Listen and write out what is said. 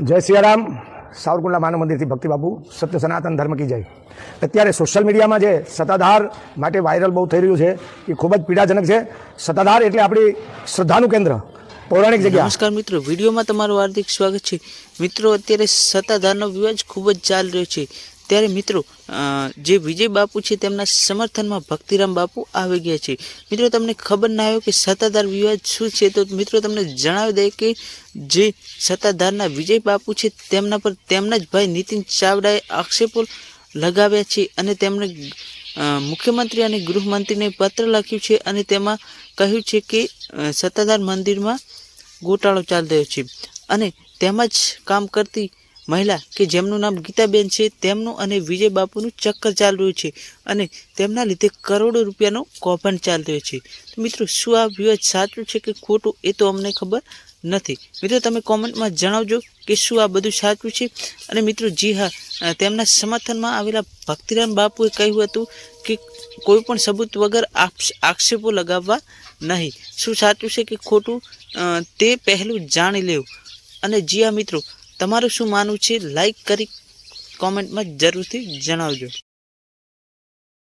જય સિયારામ. સાવરકુંડલા માનવ મંદિરથી ભક્તિ બાપુ સત્ય સનાતન ધર્મ કી જય. અત્યારે સોશિયલ મીડિયામાં જે સત્તાધાર માટે વાયરલ બહુ થઈ રહ્યું છે, એ ખૂબ જ પીડાજનક છે. સત્તાધાર એટલે આપણી શ્રદ્ધાનું કેન્દ્ર, પૌરાણિક જગ્યા. નમસ્કાર મિત્રો, વિડીયોમાં તમારું હાર્દિક સ્વાગત છે. મિત્રો, અત્યારે સત્તાધારનો વિવાદ ખૂબ જ ચાલી રહ્યો છે. ત્યારે મિત્રો જે વિજય બાપુ છે તેમના સમર્થનમાં ભક્તિરામ બાપુ આવી ગયા છે. મિત્રો, તમને ખબર ના આવ્યો કે સત્તાધાર વિવાદ શું છે, તો મિત્રો તમને જણાવી દઈએ કે જે સત્તાધારના વિજય બાપુ છે તેમના પર તેમના જ ભાઈ નીતિન ચાવડાએ આક્ષેપો લગાવ્યા છે અને તેમણે મુખ્યમંત્રી અને ગૃહમંત્રીને પત્ર લખ્યું છે અને તેમાં કહ્યું છે કે સત્તાધાર મંદિરમાં ગોટાળો ચાલી રહ્યો છે. અને તેમાં જ કામ કરતી મહિલા કે જેમનું નામ ગીતાબેન છે, તેમનું અને વિજય બાપુનું ચક્કર ચાલી રહ્યું છે અને તેમના લીધે કરોડો રૂપિયાનું કૌભાંડ ચાલી રહ્યો છે. તો મિત્રો, શું આ વિવાદ સાચું છે કે ખોટું એ તો અમને ખબર નથી. મિત્રો, તમે કોમેન્ટમાં જણાવજો કે શું આ બધું સાચું છે. અને મિત્રો, જી હા તેમના સમર્થનમાં આવેલા ભક્તિરામ બાપુએ કહ્યું હતું કે કોઈ પણ સબૂત વગર આક્ષ- આક્ષેપો લગાવવા નહીં. શું સાચું છે કે ખોટું? તે પહેલું જાણી લેવું. અને જી હા, મિત્રો તમારું શું માનવું છે? લાઈક કરી કોમેન્ટમાં જરૂરથી જણાવજો.